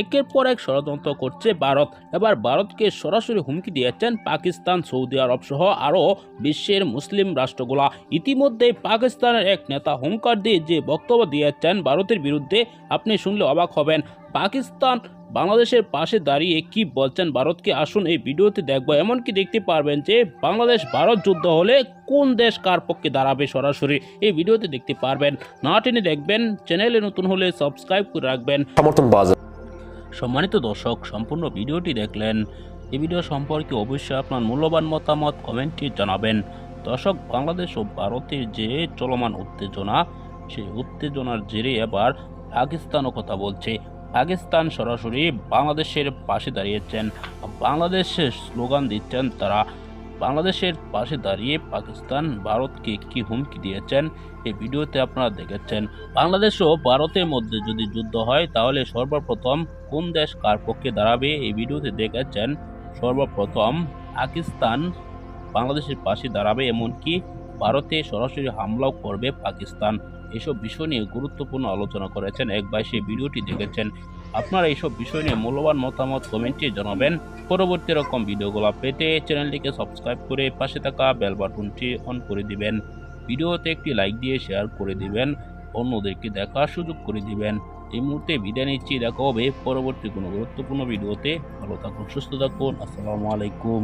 একের পর এক ষড়যন্ত্র করছে ভারত। এবার ভারতকে সরাসরি হুমকি দিয়েছেন পাকিস্তান, সৌদি আরব সহ আরও বিশ্বের মুসলিম রাষ্ট্রগুলা। ইতিমধ্যে পাকিস্তানের এক নেতা হুঙ্কার দিয়ে যে বক্তব্য দিয়েছেন ভারতের বিরুদ্ধে, আপনি শুনলে অবাক হবেন। পাকিস্তান বাংলাদেশের পাশে দাঁড়িয়ে কি বলছেন ভারতকে? আসুন এই ভিডিওতে দেখব। এমনকি দেখতে পারবেন যে বাংলাদেশ ভারত যুদ্ধ হলে কোন দেশ কার পক্ষে দাঁড়াবে সরাসরি এই ভিডিওতে দেখতে পারবেন। না টেনে দেখবেন, চ্যানেলে নতুন হলে সাবস্ক্রাইব করে রাখবেন। সমর্থন সম্মানিত দর্শক, সম্পূর্ণ ভিডিওটি দেখলেন। এই ভিডিও সম্পর্কে অবশ্যই আপনার মূল্যবান মতামত কমেন্টে জানাবেন। দর্শক, বাংলাদেশ ও ভারতের যে চলমান উত্তেজনা, সেই উত্তেজনার জেরে এবার পাকিস্তানও কথা বলছে। পাকিস্তান সরাসরি বাংলাদেশের পাশে দাঁড়িয়েছেন। বাংলাদেশের স্লোগান দিচ্ছেন তারা বাংলাদেশের পাশে দাঁড়িয়ে পাকিস্তান ভারতকে কি হুমকি দিয়েছেন এই ভিডিওতে আপনারা দেখেছেন। বাংলাদেশ ও ভারতের মধ্যে যদি যুদ্ধ হয়, তাহলে সর্বপ্রথম কোন দেশ কার পক্ষে দাঁড়াবে এই ভিডিওতে দেখেছেন। সর্বপ্রথম পাকিস্তান বাংলাদেশের পাশে দাঁড়াবে, এমনকি ভারতে সরাসরি হামলাও করবে পাকিস্তান। এসব বিষয় নিয়ে গুরুত্বপূর্ণ আলোচনা করেছেন এক ভাই, সেই ভিডিওটি দেখেছেন। আপনারা এইসব বিষয় নিয়ে মূল্যবান মতামত কমেন্টে জানাবেন। পরবর্তী রকম ভিডিওগুলো পেতে চ্যানেলটিকে সাবস্ক্রাইব করে পাশে থাকা বেল বাটনটি অন করে দিবেন। ভিডিওতে একটি লাইক দিয়ে শেয়ার করে দিবেন। অন্যদেরকে দেখার সুযোগ করে দিবেন। এই মুহূর্তে বিদায় নিচ্ছি। দেখা হবে পরবর্তী কোনো গুরুত্বপূর্ণ ভিডিওতে ভালো থাকুন, সুস্থ থাকুন। আসসালামু আলাইকুম।